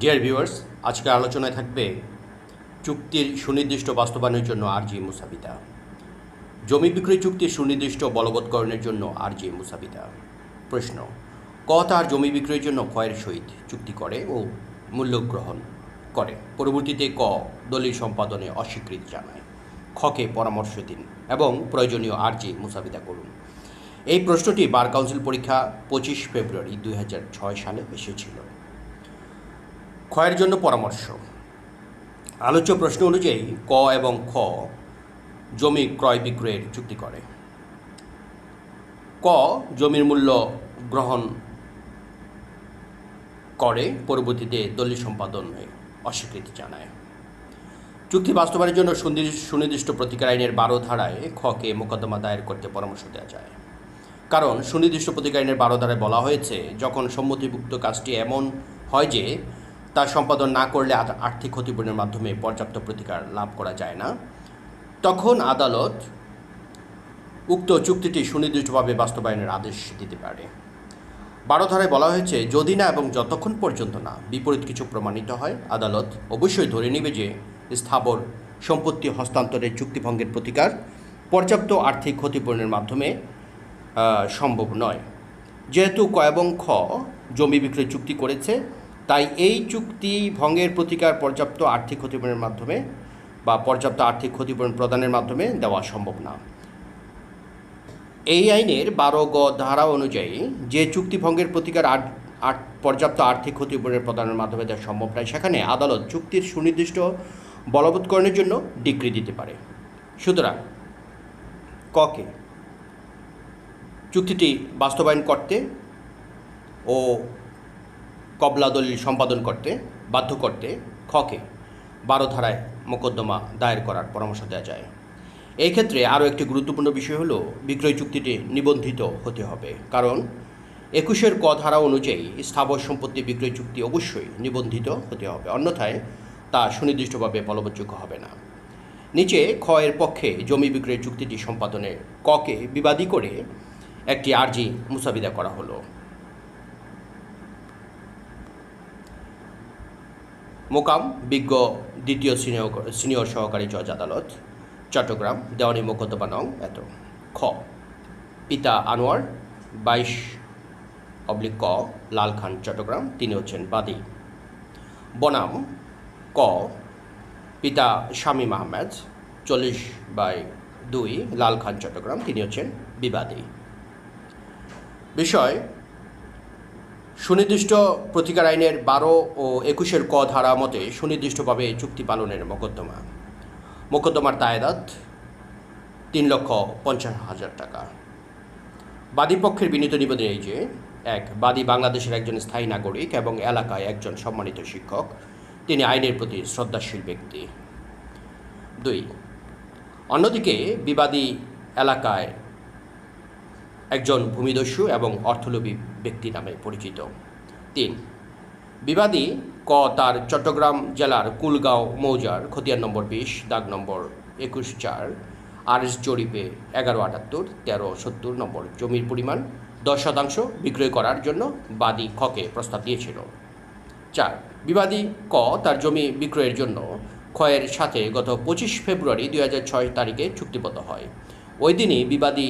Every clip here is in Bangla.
ডিয়ার ভিউয়ার্স আজকে আলোচনায় থাকবে চুক্তির সুনির্দিষ্ট বাস্তবায়নের জন্য আরজি মুসাবিদা। জমি বিক্রয় চুক্তির সুনির্দিষ্ট বলবৎকরণের জন্য আরজি মুসাবিদা। প্রশ্ন, ক তার জমি বিক্রয়ের জন্য ক্ষয়ের সহিত চুক্তি করে ও মূল্য গ্রহণ করে? পরবর্তীতে ক, দলিল সম্পাদনে অস্বীকৃতি জানায়। খকে পরামর্শ দিন এবং প্রয়োজনীয় আরজি মুসাবিদা করুন। এই প্রশ্নটি বার কাউন্সিল পরীক্ষা পঁচিশ ফেব্রুয়ারি দুই হাজার ছয় সালে এসেছিল। ক্ষয়ের জন্য পরামর্শ। আলোচ্য প্রশ্ন অনুযায়ী, ক এবং খ জমি ক্রয় বিক্রয়ের চুক্তি করে। ক জমির মূল্য গ্রহণ করে, পরবর্তীতে দলিল সম্পাদনে অস্বীকৃতি জানায়। চুক্তি বাস্তবায়নের জন্য সুনির্দিষ্ট প্রতিকার আইনের বারো ধারায় খকে মোকদ্দমা দায়ের করতে পরামর্শ দেওয়া যায়। কারণ, সুনির্দিষ্ট প্রতিকার আইনের বারো ধারায় বলা হয়েছে, যখন সম্মতিভুক্ত কাজটি এমন হয় যে তা সম্পাদন না করলে আর্থিক ক্ষতিপূরণের মাধ্যমে পর্যাপ্ত প্রতিকার লাভ করা যায় না। তখন আদালত উক্ত চুক্তিটি সুনির্দিষ্টভাবে বাস্তবায়নের আদেশ দিতে পারে। বারো ধারায় বলা হয়েছে, যদি না এবং যতক্ষণ পর্যন্ত না বিপরীত কিছু প্রমাণিত হয়, আদালত অবশ্যই ধরে নেবে যে স্থাবর সম্পত্তি হস্তান্তরের চুক্তিভঙ্গের প্রতিকার পর্যাপ্ত আর্থিক ক্ষতিপূরণের মাধ্যমে সম্ভব নয়। যেহেতু ক এবং খ জমি বিক্রয় চুক্তি করেছে তাই এই চুক্তি ভঙ্গের প্রতিকার পর্যাপ্ত আর্থিক ক্ষতিপূরণের মাধ্যমে বা পর্যাপ্ত আর্থিক ক্ষতিপূরণ প্রদানের মাধ্যমে দেওয়া সম্ভব না। এই আইনের বারো গ ধারা অনুযায়ী যে চুক্তি ভঙ্গের প্রতিকার পর্যাপ্ত আর্থিক ক্ষতিপূরণের প্রদানের মাধ্যমে দেওয়া সম্ভব নয়, সেখানে আদালত চুক্তির সুনির্দিষ্ট বলবৎকরণের জন্য ডিগ্রি দিতে পারে। সুতরাং ককে চুক্তিটি বাস্তবায়ন করতে ও কবলা দলিল সম্পাদন করতে, বাধ্য করতে খকে বারো ধারায় মোকদ্দমা দায়ের করার পরামর্শ দেওয়া যায়। এই ক্ষেত্রে আরও একটি গুরুত্বপূর্ণ বিষয় হলো, বিক্রয় চুক্তিটি নিবন্ধিত হতে হবে। কারণ একুশের ক ধারা অনুযায়ী স্থাবর সম্পত্তি বিক্রয় চুক্তি অবশ্যই নিবন্ধিত হতে হবে। অন্যথায় তা সুনির্দিষ্টভাবে বলবৎযোগ্য হবে না। নিচে এর পক্ষে জমি বিক্রয় চুক্তিটি সম্পাদনে ককে বিবাদী করে একটি আর্জি মুসাবিদা করা হলো। মোকাম বিজ্ঞ দ্বিতীয় সিনিয়র সিনিয়র সহকারী জজ আদালত, চট্টগ্রাম, দেওয়ানি মোকদ্দমা নং, এত। খ। পিতা আনোয়ার, বাইশ অবলিক ক লাল খান চট্টগ্রাম, তিনি হচ্ছেন বাদী। বনাম, ক। পিতা শামীম আহমেদ চল্লিশ বাই দুই লাল খান চট্টগ্রাম, তিনি হচ্ছেন বিবাদী। বিষয় সুনির্দিষ্ট প্রতিকার আইনের বারো ও একুশের ক ধারা মতে সুনির্দিষ্টভাবে চুক্তি পালনের মোকদ্দমা। মোকদ্দমার দায়দাত তিন লক্ষ পঞ্চাশ হাজার টাকা। বাদীপক্ষের বিনীত নিবেদন এই যে, এক, বাদী বাংলাদেশের একজন স্থায়ী নাগরিক এবং এলাকায় একজন সম্মানিত শিক্ষক, তিনি আইনের প্রতি শ্রদ্ধাশীল ব্যক্তি। দুই, অন্যদিকে বিবাদী এলাকায় একজন ভূমিদস্যু এবং অর্থলোভী ব্যক্তি নামে পরিচিত। তিন, বিবাদী ক তার চট্টগ্রাম জেলার কুলগাঁও মৌজার খতিয়ান নম্বর বিশ, দাগ নম্বর একুশ চার আর এস জরিপে এগারো আটাত্তর, তেরো সত্তর নম্বর জমির পরিমাণ দশ শতাংশ বিক্রয় করার জন্য বাদী খকে প্রস্তাব দিয়েছিল। চার, বিবাদী ক তার জমি বিক্রয়ের জন্য ক্ষয়ের সাথে গত পঁচিশ ফেব্রুয়ারি দুই হাজার ছয় তারিখে চুক্তিবদ্ধ হয়। ওই দিনই বিবাদী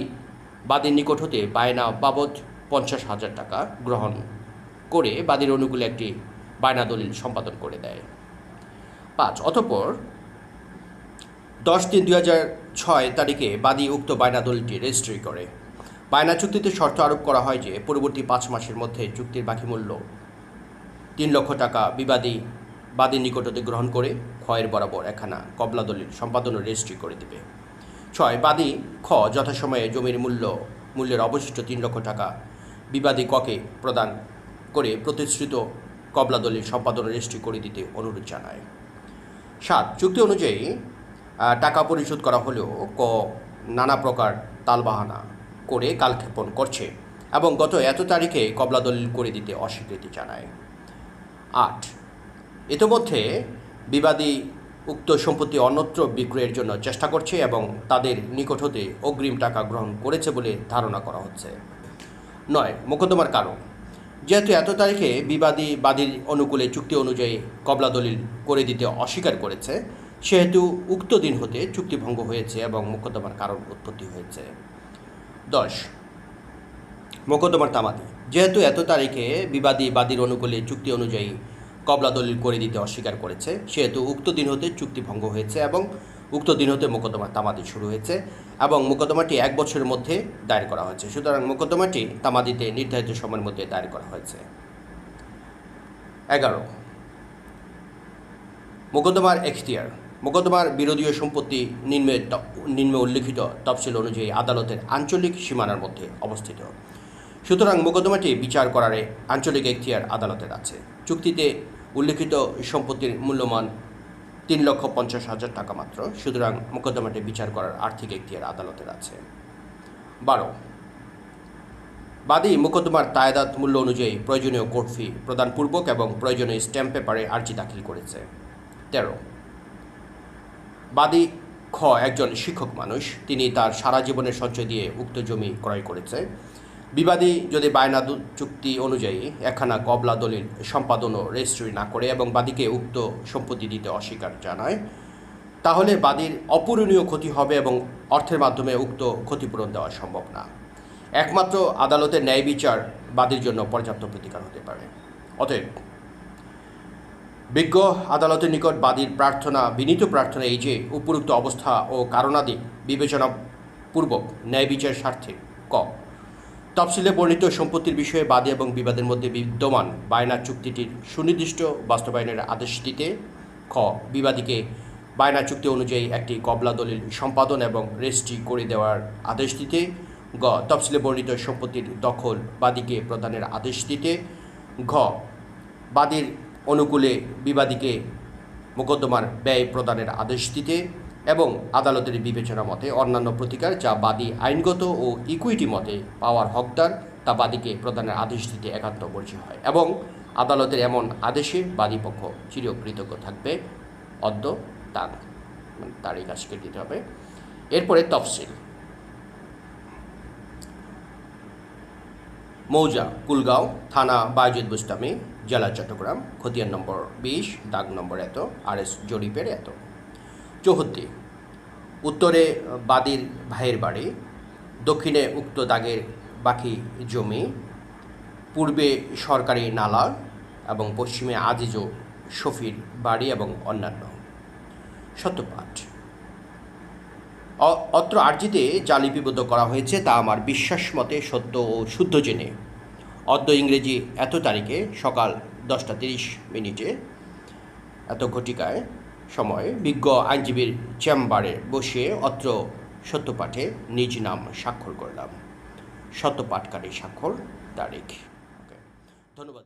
বাদীর নিকট হতে বায়না বাবদ পঞ্চাশ হাজার টাকা গ্রহণ করে বাদীর অনুকূলে একটি বায়না দলিল সম্পাদন করে দেয়। পাঁচ, অতঃপর দশ তিন দুই হাজার ছয় তারিখে বাদী উক্ত বায়না দলিলটি রেজিস্ট্রি করে। বায়না চুক্তিতে শর্ত আরোপ করা হয় যে পরবর্তী পাঁচ মাসের মধ্যে চুক্তির বাকি মূল্য তিন লক্ষ টাকা বিবাদী বাদীর নিকটতে গ্রহণ করে ক্ষয়ের বরাবর একখানা কবলা দলিল সম্পাদন রেজিস্ট্রি করে দেবে। ছয় বাদী খ যথাসময়ে জমির মূল্য, মূল্যের অবশিষ্ট তিন লক্ষ টাকা। বিবাদী ককে প্রদান করে প্রতিশ্রুত কবলা দলিল সম্পাদন রেজিস্ট্রি করে দিতে অনুরোধ জানায়। সাত, চুক্তি অনুযায়ী টাকা পরিশোধ করা হলেও ক নানা প্রকার তালবাহানা করে কালক্ষেপণ করছে এবং গত এত তারিখে কবলা দলিল করে দিতে অস্বীকৃতি জানায়। আট, ইতোমধ্যে বিবাদী উক্ত সম্পত্তি অন্যত্র বিক্রয়ের জন্য চেষ্টা করছে এবং তাদের নিকট হতে অগ্রিম টাকা গ্রহণ করেছে বলে ধারণা করা হচ্ছে। নয়, মোকদ্দমার কারণ। যেহেতু এত তারিখে বিবাদী বাদীর অনুকূলে চুক্তি অনুযায়ী কবলা দলিল করে দিতে অস্বীকার করেছে, সেহেতু উক্ত দিন হতে চুক্তিভঙ্গ হয়েছে এবং মোকদ্দমার কারণ উৎপত্তি হয়েছে। দশ, মোকদ্দমার তামাদি। যেহেতু এত তারিখে বিবাদী বাদীর অনুকূলে চুক্তি অনুযায়ী কবলা দলিল করে দিতে অস্বীকার করেছে। সেহেতু উক্ত দিন হতে চুক্তি ভঙ্গ হয়েছে এবং উক্ত দিন হতে মোকদ্দমার তামাদি শুরু হয়েছে এবং মোকদ্দমাটি এক বছরের মধ্যে দায়ের করা হয়েছে। সুতরাং মোকদ্দমাটি তামাদিতে নির্ধারিত সময়ের মধ্যে দায়ের করা হয়েছে। এগারো। মোকদ্দমার এখতিয়ার। মোকদ্দমার বিরোধীয় সম্পত্তি নিম্নে নিম্নে উল্লিখিত তফসিল অনুযায়ী আদালতের আঞ্চলিক সীমানার মধ্যে অবস্থিত। সুতরাং মোকদ্দমাটি বিচার করারে আঞ্চলিক এখতিয়ার আদালতের আছে। চুক্তিতে উল্লিখিত সম্পত্তির মূল্যমান তিন লক্ষ পঞ্চাশ হাজার টাকা মাত্র। সুতরাং মোকদ্দমাটি বিচার করার আর্থিক এখতিয়ার আদালতের আছে। বারো। বাদী মোকদ্দমার তায়দাত মূল্য অনুযায়ী প্রয়োজনীয় কোর্ট ফি প্রদানপূর্বক এবং প্রয়োজনীয় স্ট্যাম্প পেপারে আর্জি দাখিল করেছে। তেরো। বাদী খ, একজন শিক্ষক মানুষ। তিনি তার সারা জীবনের সঞ্চয় দিয়ে উক্ত জমি ক্রয় করেছে। বিবাদী যদি বায়না চুক্তি অনুযায়ী একখানা কবলা দলিল সম্পাদন ও রেজিস্ট্রি না করে এবং বাদীকে উক্ত সম্পত্তি দিতে অস্বীকার জানায়, তাহলে বাদীর অপূরণীয় ক্ষতি হবে এবং অর্থের মাধ্যমে উক্ত ক্ষতিপূরণ দেওয়া সম্ভব না। একমাত্র আদালতের ন্যায় বিচার বাদীর জন্য পর্যাপ্ত প্রতিকার হতে পারে। অতএব, বিজ্ঞ আদালতের নিকট বাদীর প্রার্থনা, বিনীত প্রার্থনা এই যে উপরুক্ত অবস্থা ও কারণাদি বিবেচনাপূর্বক ন্যায় বিচার স্বার্থে ক। তফসিলে বর্ণিত সম্পত্তির বিষয়ে বাদী এবং বিবাদের মধ্যে বিদ্যমান বায়না চুক্তিটির সুনির্দিষ্ট বাস্তবায়নের আদেশ দিতে খ, বিবাদীকে বায়না চুক্তি অনুযায়ী একটি কবলা দলিল সম্পাদন এবং রেজিস্ট্রি করে দেওয়ার আদেশ দিতে গ, তফসিলে বর্ণিত সম্পত্তির দখল বাদীকে প্রদানের আদেশ দিতে ঘ, বাদীর অনুকূলে বিবাদীকে মোকদ্দমার ব্যয় প্রদানের আদেশ দিতে এবং আদালতের বিবেচনা মতে অন্যান্য প্রতিকার যা বাদী আইনগত ও ইকুইটি মতে পাওয়ার হকদার, তা বাদীকে প্রদানের আদেশ দিতে একান্ত পরিচয় হয় এবং আদালতের এমন আদেশে বাদীপক্ষ চিরকৃতজ্ঞ থাকবে। অদ্য তার মানে তার এই কাজকে দিতে হবে। এরপরে তফসিল। মৌজা, কুলগাঁও, থানা, বায়জিদ বুস্তামি, জেলা চট্টগ্রাম, খতিয়ান নম্বর বিশ, দাগ নম্বর এত আর এস জরিপের এত। চৌহদ্দি। উত্তরে বাদির ভাইয়ের বাড়ি, দক্ষিণে উক্ত দাগের বাকি জমি, পূর্বে সরকারি নালা এবং পশ্চিমে আজিজ শফির বাড়ি এবং অন্যান্য। সত্যপাঠ। অত্র আর্জিতে যা লিপিবদ্ধ করা হয়েছে তা আমার বিশ্বাস মতে সত্য ও শুদ্ধ জেনে। অদ্য ইংরেজি এত তারিখে সকাল দশটা তিরিশ মিনিটে, এত ঘটিকায় সময় বিজ্ঞ আইনজীবীর চেম্বারে বসে অত্র সত্যপাঠে নিজ নাম স্বাক্ষর করলাম। সত্যপাঠকারী স্বাক্ষর তারিখ। ধন্যবাদ।